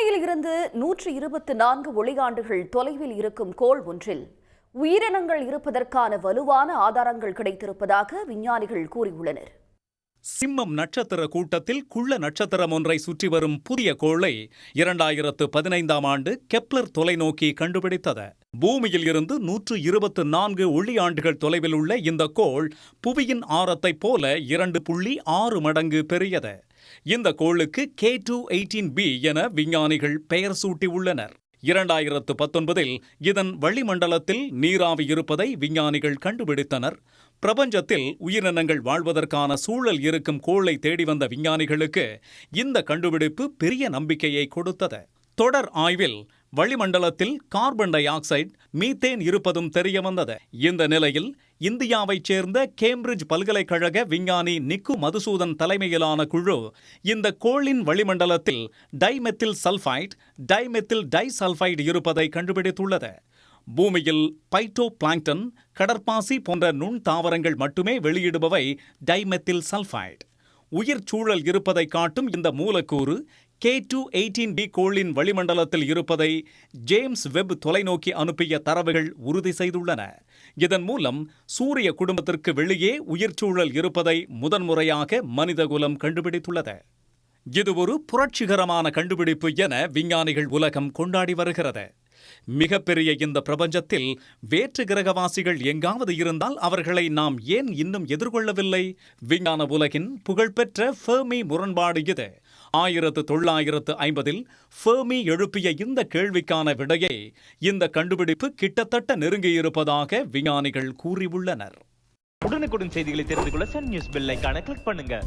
பூமியில் இருந்து நூற்றி இருபத்தி நான்கு ஒளியாண்டுகள் தொலைவில் இருக்கும் கோள் ஒன்றில் உயிரினங்கள் இருப்பதற்கான வலுவான ஆதாரங்கள் கிடைத்திருப்பதாக விஞ்ஞானிகள் கூறியுள்ளனர். சிம்மம் நட்சத்திர கூட்டத்தில் குள்ள நட்சத்திரம் ஒன்றை சுற்றி வரும் புதிய கோளை இரண்டாயிரத்து பதினைந்தாம் ஆண்டு கெப்லர் தொலைநோக்கி கண்டுபிடித்தது. பூமியில் இருந்து நூற்று இருபத்து நான்கு ஒளியாண்டுகள் தொலைவில் உள்ள இந்த கோள் புவியின் ஆரத்தைப் போல இரண்டு புள்ளி ஆறு மடங்கு பெரியது. இந்த கோளுக்கு கே டூ எயிட்டீன் பி என விஞ்ஞானிகள் பெயர் சூட்டியுள்ளனர் இரண்டாயிரத்து பத்தொன்பதில் இதன் வளிமண்டலத்தில் நீராவி இருப்பதை விஞ்ஞானிகள் கண்டுபிடித்தனர். பிரபஞ்சத்தில் உயிரினங்கள் வாழ்வதற்கான சூழல் இருக்கும் கோளை தேடி வந்த விஞ்ஞானிகளுக்கு இந்த கண்டுபிடிப்பு பெரிய நம்பிக்கையை கொடுத்தது. தொடர் ஆய்வில் வளிமண்டலத்தில் கார்பன் டை ஆக்சைடு மீத்தேன் இருப்பதும் தெரியவந்தது இந்த நிலையில் இந்தியாவைச் சேர்ந்த கேம்பிரிட்ஜ் பல்கலைக்கழக விஞ்ஞானி நிக்கு மதுசூதன் தலைமையிலான குழு இந்த கோளின் வளிமண்டலத்தில் டைமெத்தில் சல்ஃபைட் டைமெத்தில் டைசல்ஃபைடு இருப்பதை கண்டுபிடித்துள்ளது. பூமியில் பைட்டோ பிளாங்டன் கடற்பாசி போன்ற நுண் தாவரங்கள் மட்டுமே வெளியிடுபவை டைமெத்தில் சல்ஃபைடு உயிர் சூழல் இருப்பதை காட்டும் இந்த மூலக்கூறு கே டூ எயிட்டீன் பி கோளின் வளிமண்டலத்தில் இருப்பதை ஜேம்ஸ் வெப் தொலைநோக்கி அனுப்பிய தரவுகள் உறுதி செய்துள்ளன. இதன் மூலம் சூரிய குடும்பத்திற்கு வெளியே உயிர்ச்சூழல் இருப்பதை முதன்முறையாக மனிதகுலம் கண்டுபிடித்துள்ளது. இது ஒரு புரட்சிகரமான கண்டுபிடிப்பு என விஞ்ஞானிகள் உலகம் கொண்டாடி வருகிறது. மிகப்பெரிய இந்த பிரபஞ்சத்தில் வேற்று கிரகவாசிகள் எங்காவது இருந்தால் அவர்களை நாம் ஏன் இன்னும் எதிர்கொள்ளவில்லை? விஞ்ஞான உலகின் புகழ்பெற்ற ஃபெர்மி முரண்பாடு இது. ஆயிரத்து தொள்ளாயிரத்து ஐம்பதில் ஃபெர்மி எழுப்பிய இந்த கேள்விக்கான விடையை இந்த கண்டுபிடிப்பு கிட்டத்தட்ட நெருங்கியிருப்பதாக விஞ்ஞானிகள் கூறியுள்ளனர். உடனுக்குடன் செய்திகளை தெரிந்து கொள்ள சன் நியூஸ் பெல்லைக்கான கிளிக் பண்ணுங்க.